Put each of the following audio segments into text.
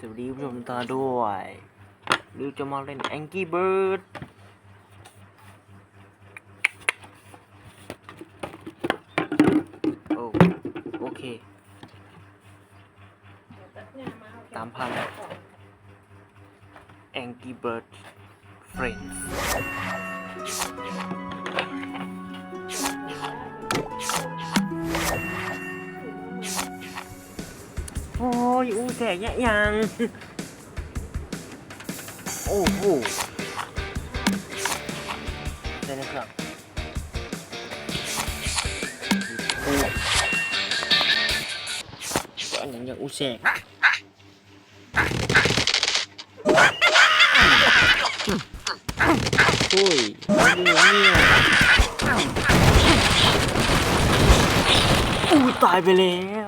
สวัสดีผู้ชมตาด้วยริวจะมาเล่น Angry Bird โอโอเค ตามพัน Angry Bird Friends ยอู้แสกเนี่ยัง โอ้โหได้นะครับโอ้ก็ย่างอย่างอู้แสกโอ้ยนี่เนี่ยอู้ตายไปแล้ว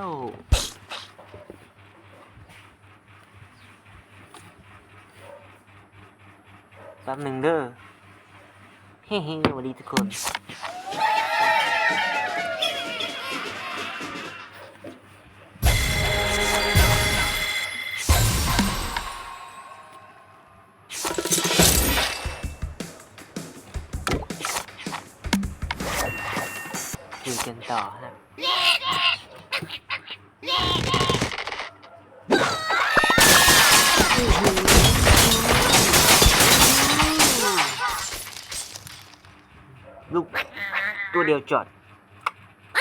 แป๊บหนึ่งเด้อเฮ้ๆสวัสดีทุกคน คุยกันต่อฮะ ลูกตัวเดียวจอดเ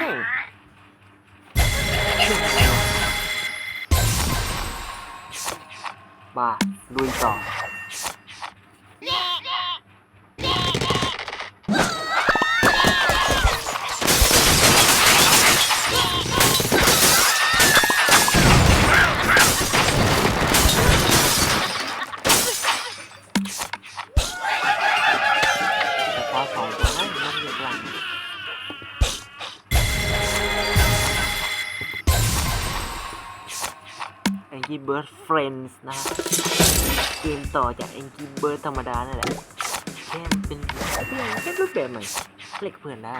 ฮ้ยมาลุยต่อ Angry Bird Friends นะฮะเกมต่อจาก Angry Bird ธรรมดานั่นแหละแค่เป็นเปลี่ยนแค่รูปแบบใหม่เล่นกับเพื่อนได้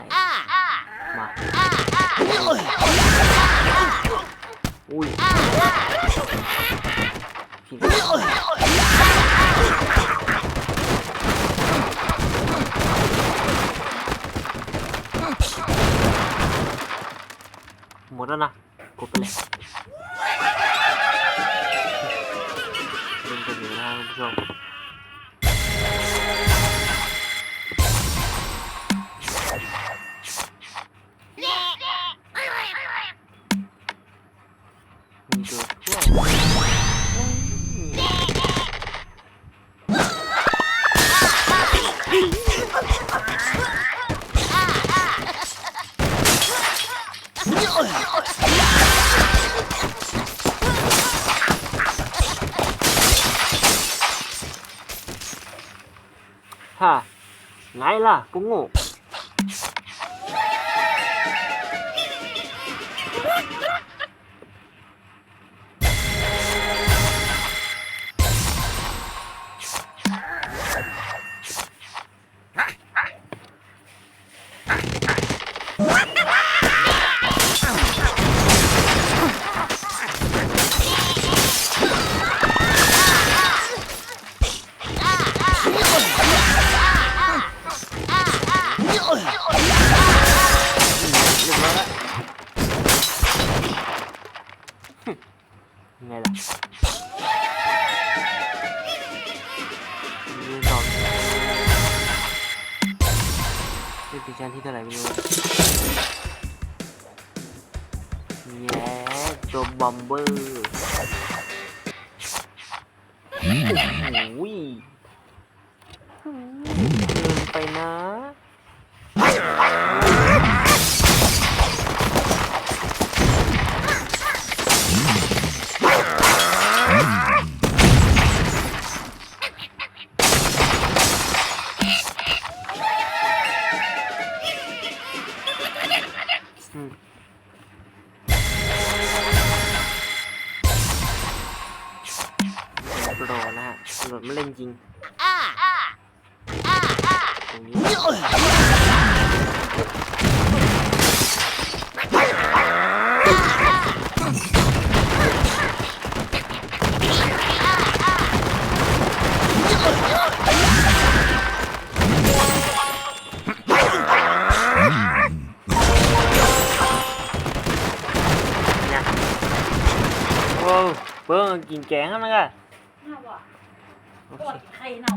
มาอุ้ยผิดหมดแล้วนะกดไปเลยเล่ นกันอยู่นะคุณผู้ชมมีตัวช่วยนี่ฮ่า ไงล่ะ ไงล่ะยืนสองเป็นปีชันที่เท่าไหร่ไม่รู้แย่ตัวบอมเบอร์โอ้โหเกินไปนะ โปรนะฮะตำรวจไม่เล่นจริงตรงนี้ กินแกงให้มันก็น่าว่ะโอปเควดไข่เน่า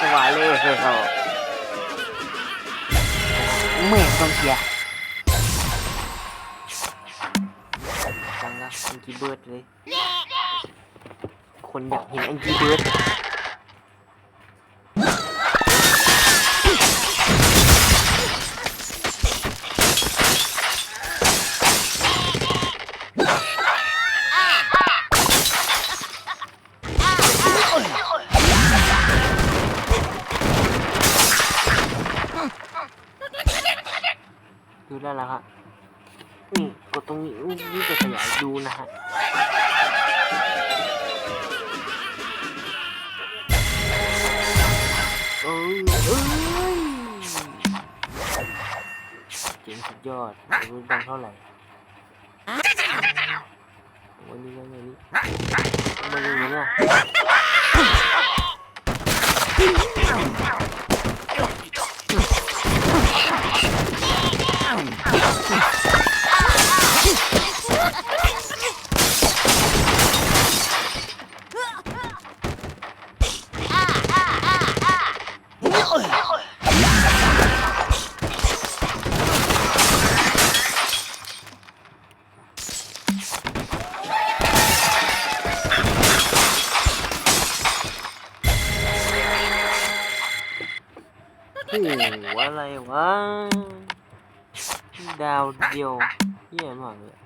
สวายเลยเฮ้ยเขาเหมือนต้องเชียร์จังละแองกี้เบิร์ดเลย คนอยากเห็นแองกี้เบิร์ด ได้แล้วครับนี่กดตรงนี้นี่จะขยายดูนะฮะเอ้ยเอ้ยเจ๋งสุดยอดรู้ดังเท่าไหร่วันนี้วันนี้วันนี้เนี่ย โอ้โหอะไรวะ ดาวเดียวเยี่ยมากเลย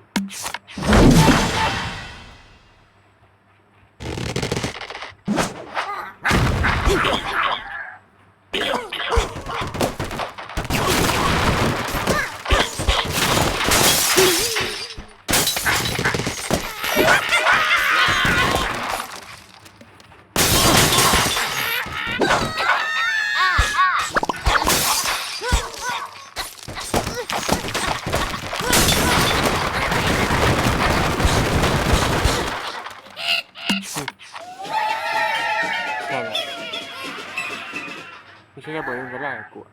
ไม่ใช่ระเบิดมันจะได้กูอะ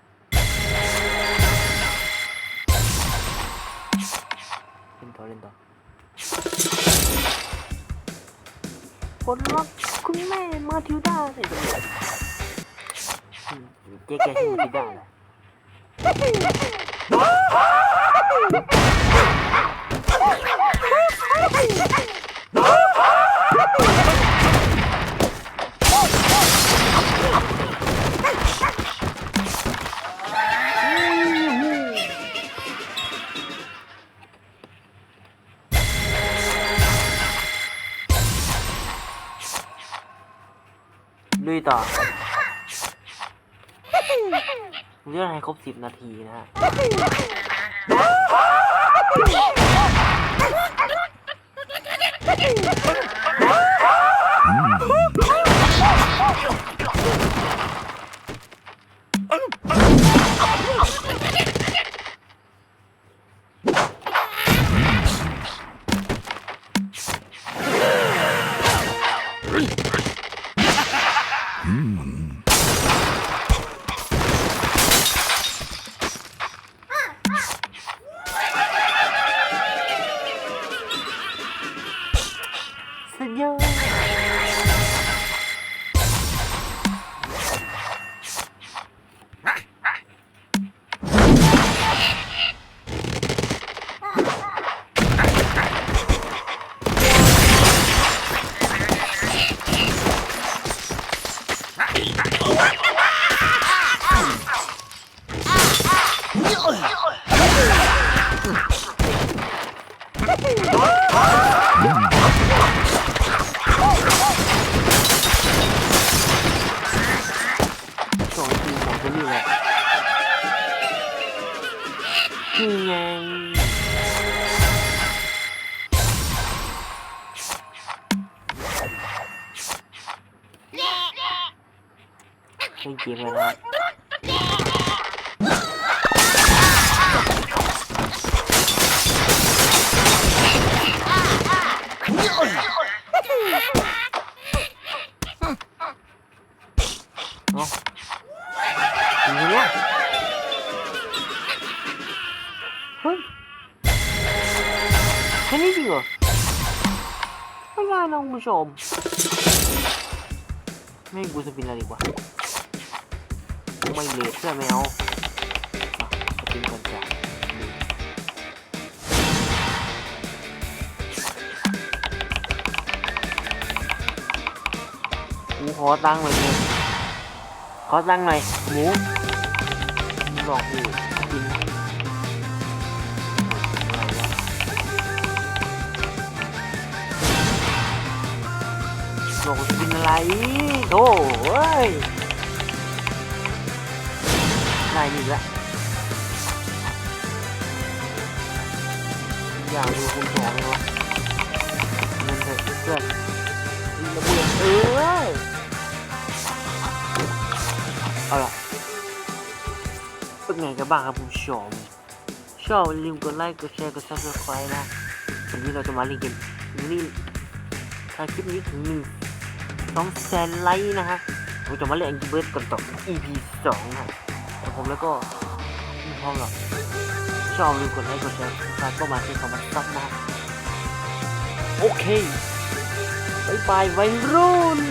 เล่นต่อเล่นต่อคนรักคุณแม่มาทิวด้าเลยอืมเจ๊แกชื่อมาทิวด้าแหละ ลุยต่อเรื่องให้ครบสิบนาทีนะฮะ สองทีของคนนี้แหละนี่ไงเล่นเกมแล้วเเฮ้ยแค่นี้จริงเหรอ ไม่ไม่ง่านะคุณผู้ชม ไม่กูสปินอะไรดีกว่า ไม่เลทเพื่อไม่เอาสปินก่อนจ้ะกูขอตั้งหน่อยเลยขอตั้งหน่อยหมูหลอกกู หลงกินอะไรโถ่เอ้ยนายนี่ละอยากดูคุณสองเลยวะเงินเถอะเพื่อนมีระเบิดเอ้ยเอาล่ะเป็นไงกันบ้างครับคุณผู้ชมชอบลืมกดไลค์กดแชร์กด subscribe นะวันนี้เราจะมาเล่นเกมนี่ถ้าคลิปนี้ถึงหนึ่ง สองแสนไลค์นะฮะเราจะมาเล่น Angry Birds กันต่อ EP สองนะแต่ผมแล้วก็ไม่พร้อมหรอกชอบลืมกดไลค์กดแชร์ใครก็มาที่คอมเมนต์ซับนะโอเคบายบายวัยรุ่น